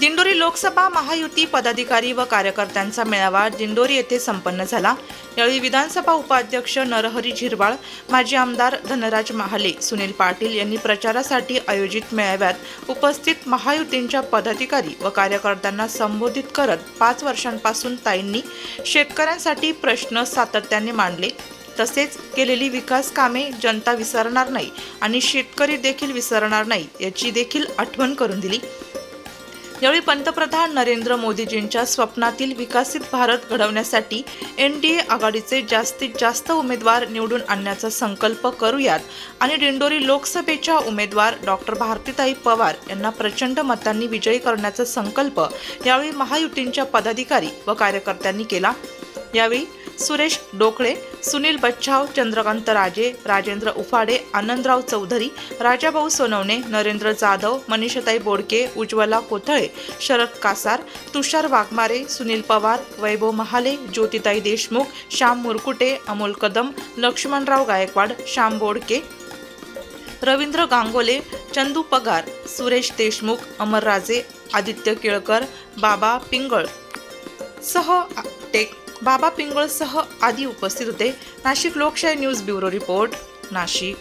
दिंडोरी लोकसभा महायुती पदाधिकारी व कार्यकर्त्यांचा मेळावा दिंडोरी येथे संपन्न झाला. यावेळी विधानसभा उपाध्यक्ष नरहरी झिरवाळ माजी आमदार धनराज महाले सुनील पाटील यांनी प्रचारासाठी आयोजित मेळाव्यात उपस्थित महायुतींच्या पदाधिकारी व कार्यकर्त्यांना संबोधित करत पाच वर्षांपासून ताईंनी शेतकऱ्यांसाठी प्रश्न सातत्याने मांडले. तसेच केलेली विकास कामे जनता विसरणार नाही आणि शेतकरी देखील विसरणार नाही याची देखील आठवण करून दिली. यावेळी पंतप्रधान नरेंद्र मोदीजींच्या स्वप्नातील विकसित भारत घडवण्यासाठी एन डी ए आघाडीचे जास्तीत जास्त उमेदवार निवडून आणण्याचा संकल्प करूयात. आणि दिंडोरी लोकसभेच्या उमेदवार डॉक्टर भारतीताई पवार यांना प्रचंड मतांनी विजयी करण्याचा संकल्प यावेळी महायुतींच्या पदाधिकारी व कार्यकर्त्यांनी केला. यावेळी सुरेश डोकळे सुनील बच्छाव चंद्रकांत राजे राजेंद्र उफाडे आनंदराव चौधरी राजाभाऊ सोनवणे नरेंद्र जाधव मनीषताई बोडके उज्ज्वला कोथळे शरद कासार तुषार वाघमारे सुनील पवार वैभव महाले ज्योतिताई देशमुख श्याम मुरकुटे अमोल कदम लक्ष्मणराव गायकवाड श्याम बोडके रवींद्र गांगोले चंदू पगार सुरेश देशमुख अमर राजे आदित्य केळकर बाबा पिंगळ सह टेक बाबा पिंगळसह आदी उपस्थित होते. नाशिक लोकशाही न्यूज ब्युरो रिपोर्ट नाशिक.